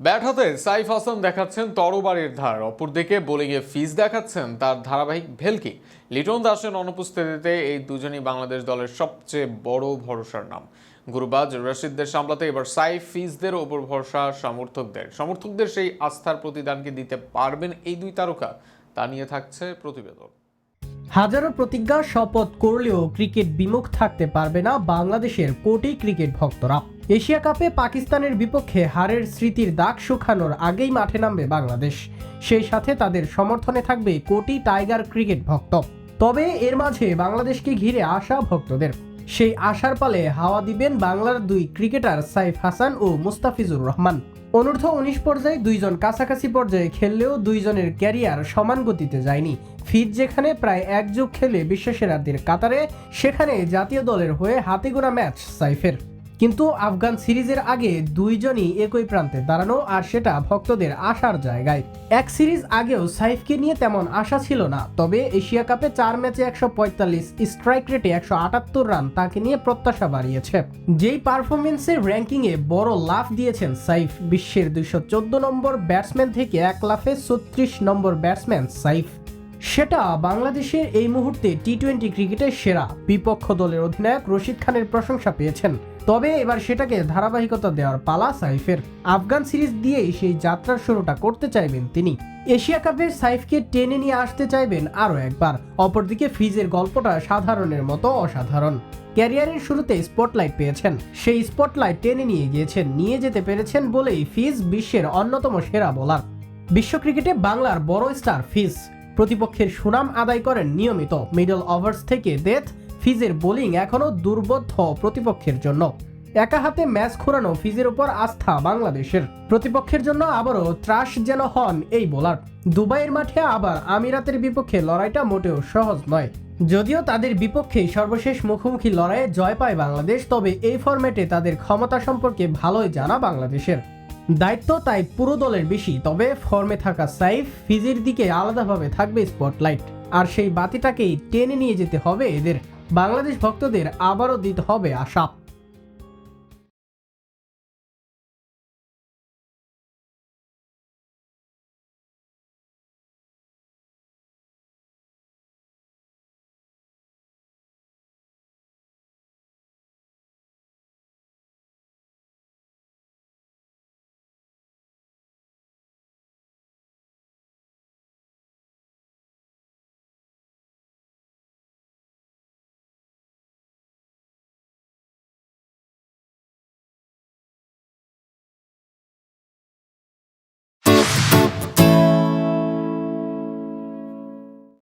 Bat হাতে সাইফ হাসান দেখাচ্ছেন তরবারির ধার, অপরদিকে বোলিংয়ে ফিজ দেখাচ্ছেন তার ধারাবাহিক ভেলকি। লিটন দাসের অনুপস্থিতিতে এই দুজনই বাংলাদেশ দলের সবচেয়ে বড় ভরসার নাম। গুরুবাজ রশিদদের সামলাতে এবার সাইফ ফিজদের ওপর ভরসা সমর্থকদের। সমর্থকদের সেই আস্থার প্রতিদানকে দিতে পারবেন এই দুই তারকা, তা নিয়ে থাকছে প্রতিবেদন। হাজারো প্রতিজ্ঞা, শপথ করলেও ক্রিকেট বিমুখ থাকতে পারবে না বাংলাদেশের কোটি ক্রিকেট ভক্তরা। এশিয়া কাপে পাকিস্তানের বিপক্ষে হারের স্মৃতির দাগ শুকানোর আগেই মাঠে নামবে বাংলাদেশ। সেই সাথে তাদের সমর্থনে থাকবে কোটি টাইগার ক্রিকেট ভক্ত। তবে এর মাঝে বাংলাদেশকে ঘিরে আসা ভক্তদের। সেই আশার পালে হাওয়া দিবেন বাংলার দুই ক্রিকেটার সাইফ হাসান ও মুস্তাফিজুর রহমান। অনূর্ধ্ব উনিশ পর্যায়ে দুইজন কাছাকাছি পর্যায়ে খেললেও দুইজনের ক্যারিয়ার সমান গতিতে যায়নি। ফিজ যেখানে প্রায় এক যুগ খেলে বিশ্বসেরাদের কাতারে, সেখানে জাতীয় দলের হয়ে হাতে গোনা ম্যাচ সাইফের। কিন্তু আফগান সিরিজের আগে দুইজনই একই প্রান্তে দাঁড়ানো আর সেটা ভক্তদের আশার জায়গায়। এক সিরিজ আগেও সাইফকে নিয়ে তেমন আশা ছিল না, তবে এশিয়া কাপে চার ম্যাচে একশো পঁয়তাল্লিশ, স্ট্রাইক রেটে একশো আটাত্তর রান তাকে নিয়ে প্রত্যাশা বাড়িয়েছে। যেই পারফরমেন্সের র্যাঙ্কিংয়ে বড় লাফ দিয়েছেন সাইফ, বিশ্বের দুইশো চোদ্দ নম্বর ব্যাটসম্যান থেকে এক লাফে ছত্রিশ নম্বর ব্যাটসম্যান সাইফ। সেটা বাংলাদেশের এই মুহূর্তে টি টোয়েন্টি ক্রিকেটের সেরা। বিপক্ষ দলের অধিনায়ক রশিদ খানের প্রশংসা পেয়েছেন। তবে এবার সেটাকে ধারাবাহিকতা দেওয়ার পালা সাইফের আফগান সিরিজ দিয়েই সেই যাত্রার শুরুটা করতে চাইবেন তিনি। এশিয়া কাপের সাইফকে টেনে নিয়ে আসতে চাইবেন আরও একবার। অপরদিকে ফিজের গল্পটা সাধারণের মতো অসাধারণ। ক্যারিয়ারের শুরুতে স্পটলাইট পেয়েছেন। সেই স্পটলাইট টেনে নিয়ে গিয়েছেন, নিয়ে যেতে পেরেছেন বলেই ফিজ বিশ্বের অন্যতম সেরা বোলার। বিশ্ব ক্রিকেটে বাংলার বড় স্টার ফিজ। প্রতিপক্ষের সুনাম আদায় করেন নিয়মিত। মিডল ওভার্স থেকে ডেথ ফিজের বোলিং এখনও দুর্বোধ্য প্রতিপক্ষের জন্য। একা হাতে ম্যাচ খোরানো ফিজের উপর আস্থা বাংলাদেশের। প্রতিপক্ষের জন্য আবারও ত্রাস যেন হন এই বোলার। দুবাইয়ের মাঠে আবার আমিরাতের বিপক্ষে লড়াইটা মোটেও সহজ নয়। যদিও তাদের বিপক্ষে সর্বশেষ মুখোমুখি লড়াইয়ে জয় পায় বাংলাদেশ, তবে এই ফরম্যাটে তাদের ক্ষমতা সম্পর্কে ভালোই জানা বাংলাদেশের। দায়িত্ব তাই পুরো দলের বেশি, তবে ফর্মে থাকা সাইফ ফিজির দিকে আলাদাভাবে থাকবে স্পটলাইট। আর সেই বাতিটাকেই টেনে নিয়ে যেতে হবে এদের বাংলাদেশ ভক্তদের আবারও দিতে হবে আশা।